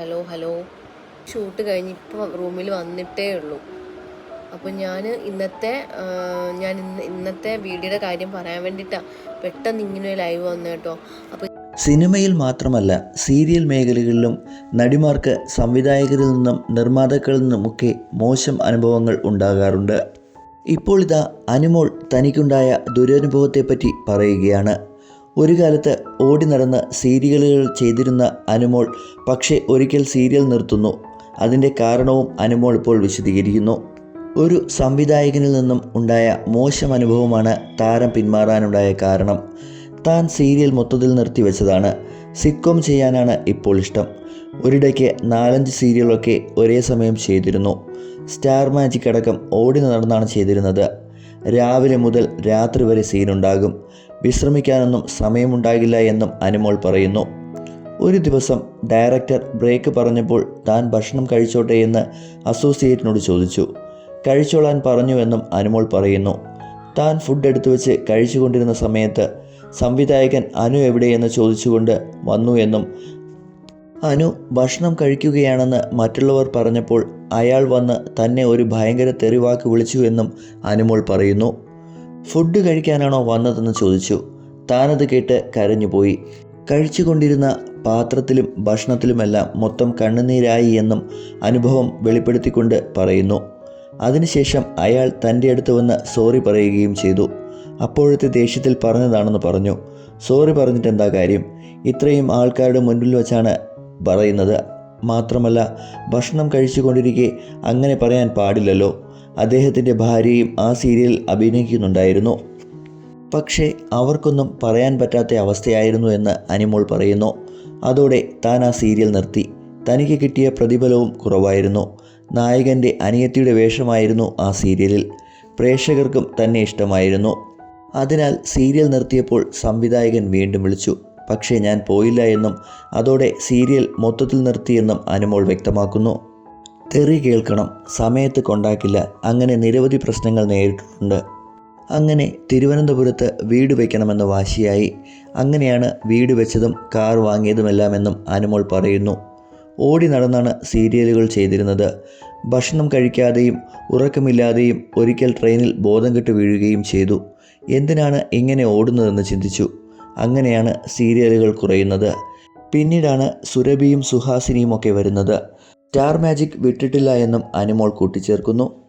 Hello hello. Shoot കഴിഞ്ഞ് ഇപ്പോൾ റൂമിൽ വന്നിട്ടേ ഉള്ളൂ. അപ്പോൾ ഞാൻ ഇന്നത്തെ ഞാൻ ഇന്ന് ഇന്നത്തെ വീഡിയോയുടെ കാര്യം പറയാൻ വേണ്ടിയിട്ടാണ് പെട്ടെന്ന് ഇങ്ങനെ ലൈവ് വന്നു കേട്ടോ. അപ്പോൾ സിനിമയിൽ മാത്രമല്ല സീരിയൽ മേഖലകളിലും നടിമാർക്ക് സംവിധായകരിൽ നിന്നും നിർമ്മാതാക്കളിൽ നിന്നുമൊക്കെ മോശം അനുഭവങ്ങൾ ഉണ്ടാകാറുണ്ട്. ഇപ്പോൾ ഇതാ അനുമോൾ തനിക്കുണ്ടായ ദുരനുഭവത്തെപ്പറ്റി പറയുകയാണ്. ഒരു കാലത്ത് ഓടി നടന്ന് സീരിയലുകൾ ചെയ്തിരുന്ന അനുമോൾ പക്ഷേ ഒരിക്കൽ സീരിയൽ നിർത്തുന്നു. അതിന്റെ കാരണവും അനുമോൾ ഇപ്പോൾ വിശദീകരിക്കുന്നു. ഒരു സംവിധായകനിൽ നിന്നും ഉണ്ടായ മോശം അനുഭവമാണ് താരം പിന്മാറാനുണ്ടായ കാരണം. താൻ സീരിയൽ മൊത്തത്തിൽ നിർത്തിവെച്ചതാണ്. സിറ്റ്കോം ചെയ്യാനാണ് ഇപ്പോൾ ഇഷ്ടം. ഒരിടയ്ക്ക് നാലഞ്ച് സീരിയലൊക്കെ ഒരേ സമയം ചെയ്തിരുന്നു. സ്റ്റാർ മാജിക് അടക്കം ഓടി നടന്നാണ് ചെയ്തിരുന്നത്. രാവിലെ മുതൽ രാത്രി വരെ സീനുണ്ടാകും. വിശ്രമിക്കാനൊന്നും സമയമുണ്ടാകില്ല എന്നും അനുമോൾ പറയുന്നു. ഒരു ദിവസം ഡയറക്ടർ ബ്രേക്ക് പറഞ്ഞപ്പോൾ താൻ ഭക്ഷണം കഴിച്ചോട്ടെ എന്ന് അസോസിയേറ്റിനോട് ചോദിച്ചു. കഴിച്ചോളാൻ പറഞ്ഞുവെന്നും അനുമോൾ പറയുന്നു. താൻ ഫുഡ് എടുത്തു വെച്ച് കഴിച്ചുകൊണ്ടിരുന്ന സമയത്ത് സംവിധായകൻ അനു എവിടെയെന്ന് ചോദിച്ചുകൊണ്ട് വന്നു എന്നും അനു ഭക്ഷണം കഴിക്കുകയാണെന്ന് മറ്റുള്ളവർ പറഞ്ഞപ്പോൾ അയാൾ വന്ന് തന്നെ ഒരു ഭയങ്കര തെറിവാക്ക് വിളിച്ചു എന്നും അനുമോൾ പറയുന്നു. ഫുഡ് കഴിക്കാനാണോ വന്നതെന്ന് ചോദിച്ചു. താനത് കേട്ട് കരഞ്ഞുപോയി കഴിച്ചുകൊണ്ടിരുന്ന പാത്രത്തിലും ഭക്ഷണത്തിലുമെല്ലാം മൊത്തം കണ്ണുനീരായി എന്നും അനുഭവം വെളിപ്പെടുത്തിക്കൊണ്ട് പറയുന്നു. അതിനുശേഷം അയാൾ തന്റെ അടുത്ത് വന്ന് സോറി പറയുകയും ചെയ്തു. അപ്പോഴത്തെ ദേഷ്യത്തിൽ പറഞ്ഞതാണെന്ന് പറഞ്ഞു. സോറി പറഞ്ഞിട്ട് എന്താ കാര്യം? ഇത്രയും ആൾക്കാരുടെ മുൻപിൽ വെച്ചാണ് പറയുന്നത്. മാത്രമല്ല ഭക്ഷണം കഴിച്ചുകൊണ്ടിരിക്കെ അങ്ങനെ പറയാൻ പാടില്ലല്ലോ. അദ്ദേഹത്തിന്റെ ഭാര്യയും ആ സീരിയൽ അഭിനയിക്കുന്നുണ്ടായിരുന്നു. പക്ഷേ അവർക്കൊന്നും പറയാൻ പറ്റാത്ത അവസ്ഥയായിരുന്നു എന്ന് അനിമോൾ പറയുന്നു. അതോടെ താൻ ആ സീരിയൽ നിർത്തി. തനിക്ക് കിട്ടിയ പ്രതിഫലവും കുറവായിരുന്നു. നായകന്റെ അനിയത്തിയുടെ വേഷമായിരുന്നു ആ സീരിയലിൽ. പ്രേക്ഷകർക്കും തന്നെ ഇഷ്ടമായിരുന്നു. അതിനാൽ സീരിയൽ നിർത്തിയപ്പോൾ സംവിധായകൻ വീണ്ടും വിളിച്ചു. പക്ഷേ ഞാൻ പോയില്ല എന്നും അതോടെ സീരിയൽ മൊത്തത്തിൽ നിർത്തിയെന്നും അനുമോൾ വ്യക്തമാക്കുന്നു. തെറി കേൾക്കണം സമയത്ത് കൊണ്ടാക്കില്ല അങ്ങനെ നിരവധി പ്രശ്നങ്ങൾ നേരിട്ടിട്ടുണ്ട്. അങ്ങനെ തിരുവനന്തപുരത്ത് വീട് വയ്ക്കണമെന്ന് വാശിയായി. അങ്ങനെയാണ് വീട് വെച്ചതും കാർ വാങ്ങിയതുമെല്ലാമെന്നും അനുമോൾ പറയുന്നു. ഓടി നടന്നാണ് സീരിയലുകൾ ചെയ്തിരുന്നത്. ഭക്ഷണം കഴിക്കാതെയും ഉറക്കമില്ലാതെയും ഒരിക്കൽ ട്രെയിനിൽ ബോധം കെട്ട് വീഴുകയും ചെയ്തു. എന്തിനാണ് ഇങ്ങനെ ഓടുന്നതെന്ന് ചിന്തിച്ചു. അങ്ങനെയാണ് സീരിയലുകൾ കുറയുന്നത്. പിന്നീടാണ് സുരഭിയും സുഹാസിനിയും ഒക്കെ വരുന്നത്. സ്റ്റാർ മാജിക് വിട്ടിട്ടില്ല എന്നും അനുമോൾ കൂട്ടിച്ചേർക്കുന്നു.